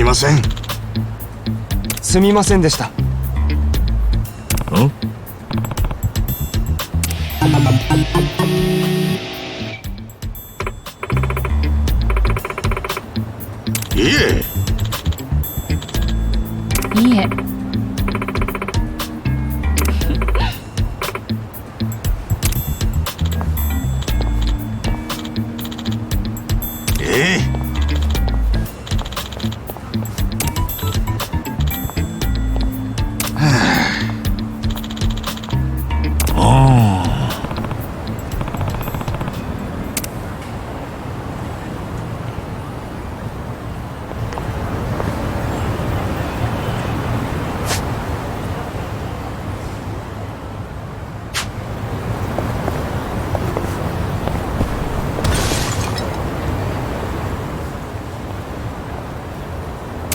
みません。すみませんでした。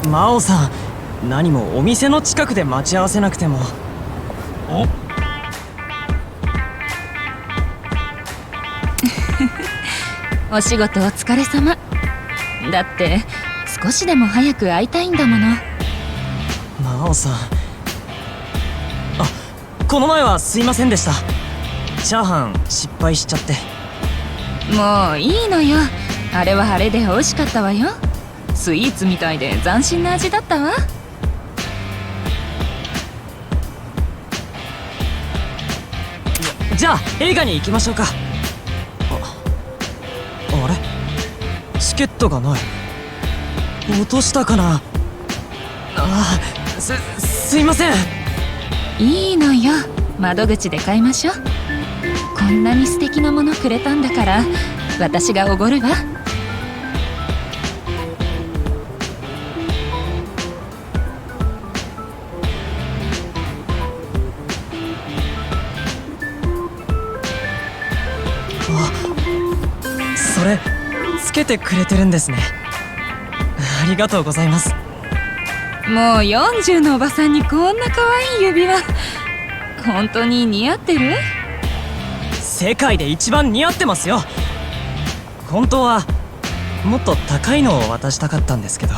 真央さん何もお店の近くで待ち合わせなくても。お？仕事お疲れ様。だって少しでも早く会いたいんだもの。真央さん。あこの前はすいませんでした。チャーハン失敗しちゃって。もういいのよ。あれはあれで美味しかったわよスイーツみたいで斬新な味だったわ。じゃあ映画に行きましょうか。ああれ？チケットがない。落としたかな？あーすすいません。いいのよ。窓口で買いましょう。こんなに素敵なものくれたんだから私がおごるわけてくれてるんですね。ありがとうございます。もう40のおばさんにこんな可愛い指輪。本当に似合ってる？世界で一番似合ってますよ。本当はもっと高いのを渡したかったんですけど。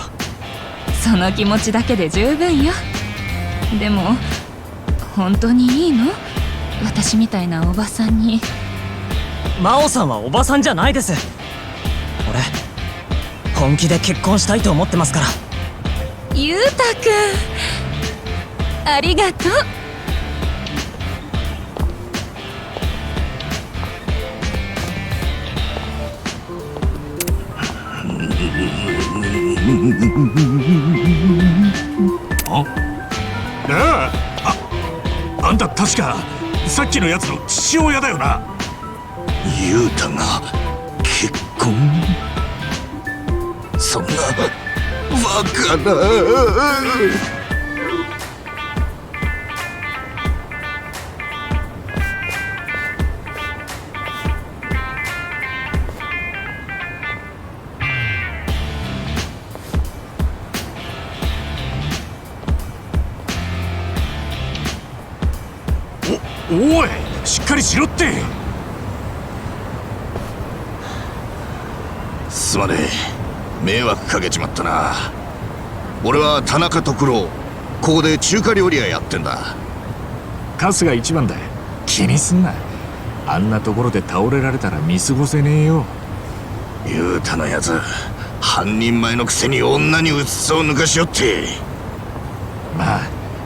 その気持ちだけで十分よ。でも本当にいいの？私みたいなおばさんに。真央さんはおばさんじゃないです俺。本気で結婚したいと思ってますから。ゆうたくん。ありがとう。なあああんた確かさっきのやつの父親だよな。雄太が結婚？カなおおいしっかりしろって。すまねえ。迷惑かけちまったな。俺は田中徳郎。ここで中華料理屋やってんだ。カスが一番だ気にすんな。あんなところで倒れられたら見過ごせねえよ。雄太のやつ半人前のくせに女にうつつを抜かしよって。まあ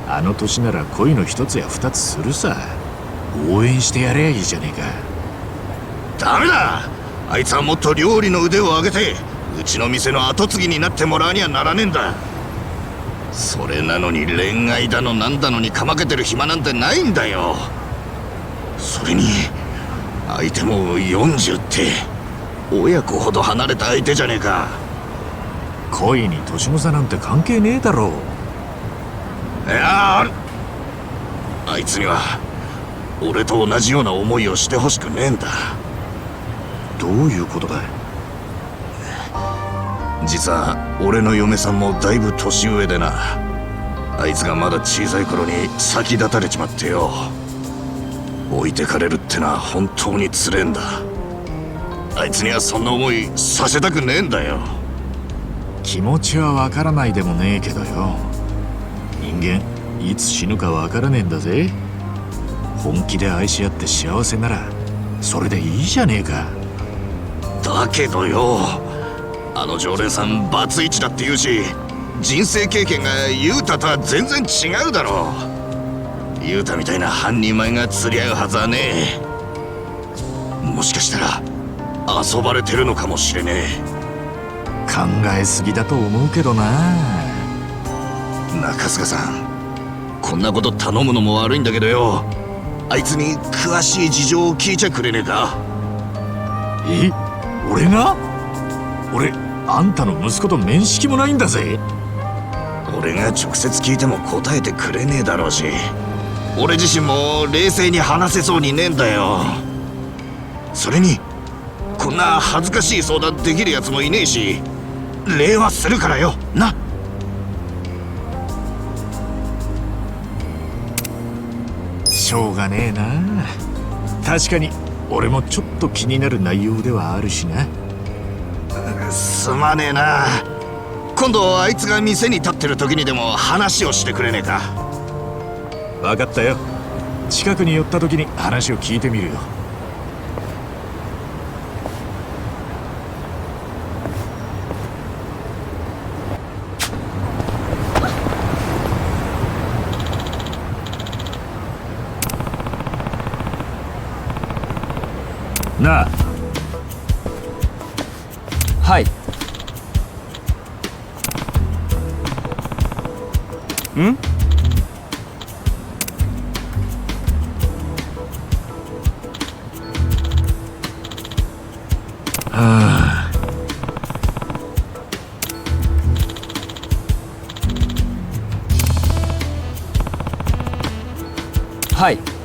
あの年なら恋の一つや二つするさ。応援してやれゃいいじゃねえか。ダメだ！あいつはもっと料理の腕を上げてうちの店の跡継ぎになってもらわにはならねえんだそれなのに恋愛だのなんだのにかまけてる暇なんてないんだよ。それに相手も40って親子ほど離れた相手じゃねえか。恋に年の差なんて関係ねえだろいやあいつには俺と同じような思いをしてほしくねえんだ。どういうことだ実は俺の嫁さんもだいぶ年上でな。あいつがまだ小さい頃に先立たれちまってよ。置いてかれるってのは本当につれえんだ。あいつにはそんな思いさせたくねえんだよ。気持ちはわからないでもねえけどよ。人間いつ死ぬかわからねえんだぜ。本気で愛し合って幸せならそれでいいじゃねえか。だけどよあの常連さんバツイチだって言うし人生経験がユータとは全然違うだろう。ユータみたいな半人前が釣り合うはずはねえ。もしかしたら遊ばれてるのかもしれね考えすぎだと思うけどな。え中塚さんこんなこと頼むのも悪いんだけどよ。あいつに詳しい事情を聞いちゃくれねえか。え？俺が？俺あんたの息子と面識もないんだぜ。俺が直接聞いても答えてくれねえだろうし。俺自身も冷静に話せそうにねえんだよ。それにこんな恥ずかしい相談できるやつもいねえし礼はするからよ。な。しょうがねえな。確かに俺もちょっと気になる内容ではあるしなすまねえな。今度あいつが店に立ってる時にでも話をしてくれねえか。分かったよ。近くに寄った時に話を聞いてみるよ。なあ。ん？ああはい。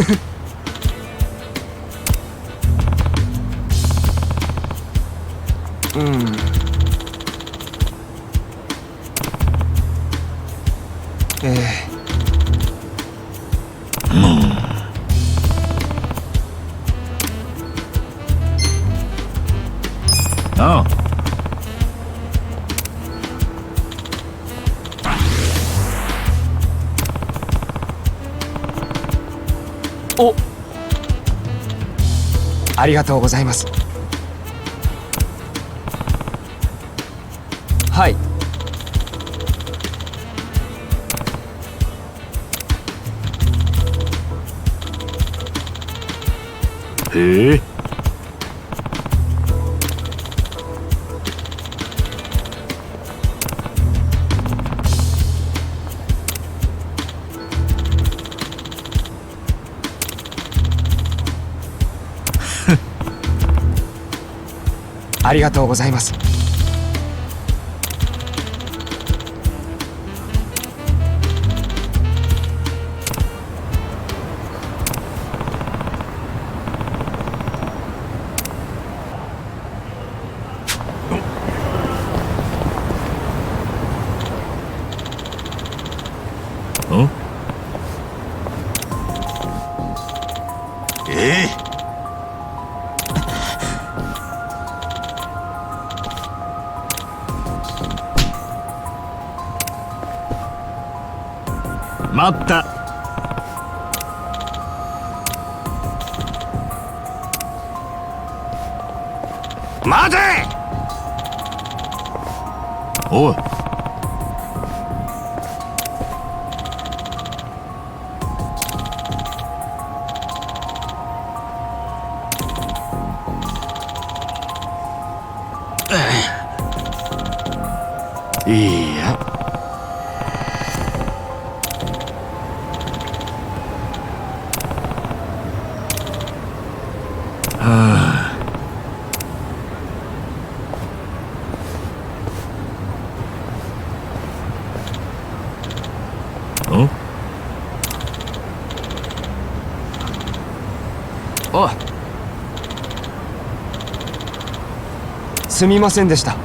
うんえありがとうございます。はい。へえ。ありがとうございます。待った。待て。おい。すみませんでした。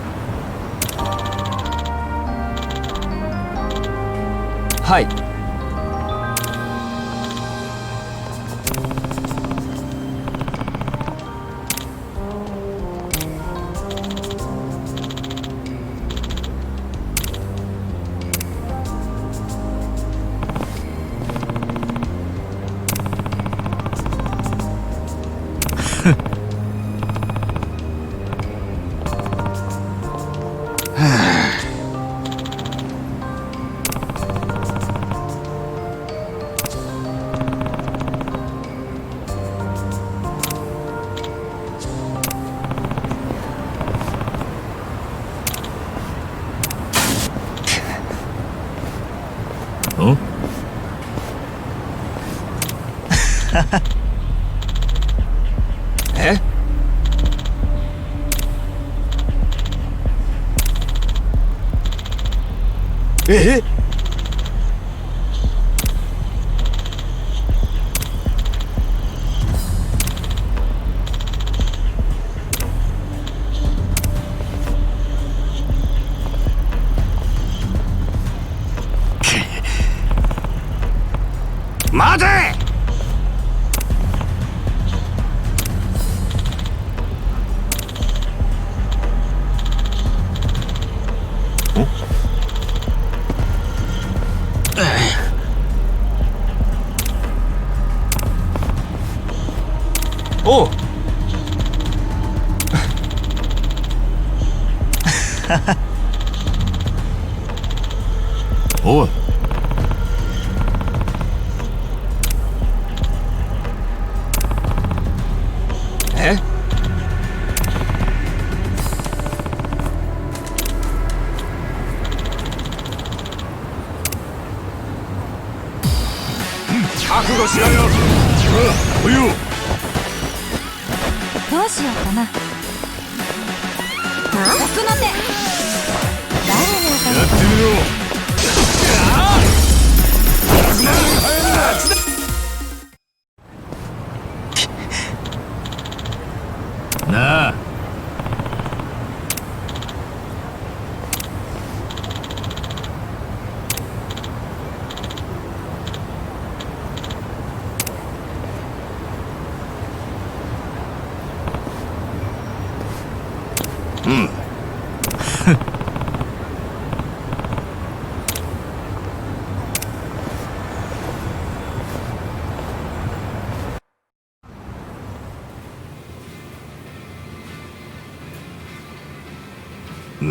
はい。んええお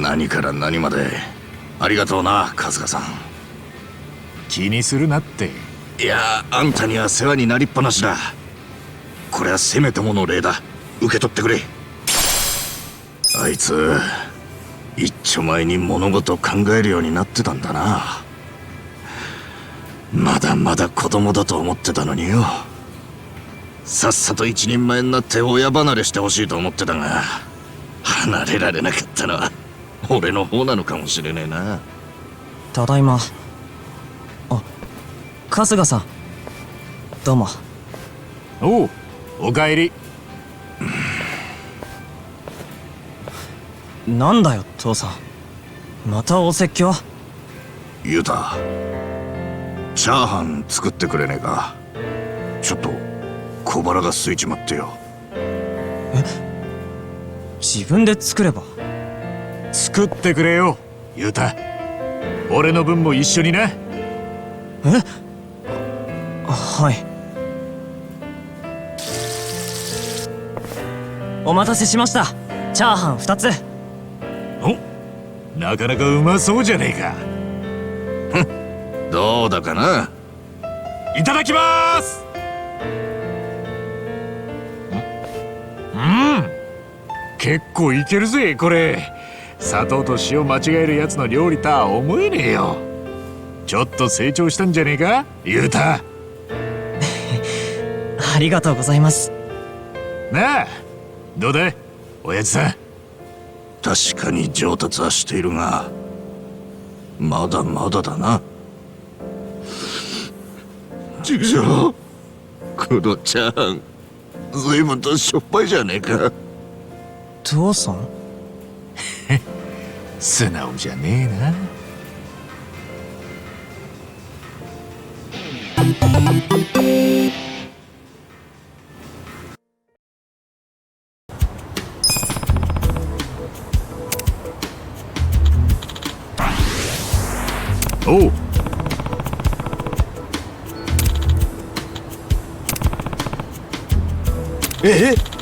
何から何まで。ありがとうな春日さん。気にするなって。いやあんたには世話になりっぱなしだ。これはせめてもの礼だ。受け取ってくれ。あいつ一丁前に物事を考えるようになってたんだな。まだまだ子供だと思ってたのによ。さっさと一人前になって親離れしてほしいと思ってたが離れられなかったのは俺の方なのかもしれねえな。ただいま。あ春日さん。どうも。おうおかえり。なんだよ父さん。またお説教？ユタチャーハン作ってくれねえか。ちょっと小腹が空いちまってよ。自分で作れば？作ってくれよユタ。俺の分も一緒にな。はい。お待たせしました。チャーハン2つ。お？なかなかうまそうじゃねえか。どうだかな？いただきます！うん。結構いけるぜこれ砂糖と塩間違えるやつの料理とは思えねえよ。ちょっと成長したんじゃねえか？ユータありがとうございます。なあどうだ？おやつさん。確かに上達はしているがまだまだだな。畜生このチャーハン随分としょっぱいじゃねえか。父さん？素直じゃねえな。おう。ええ？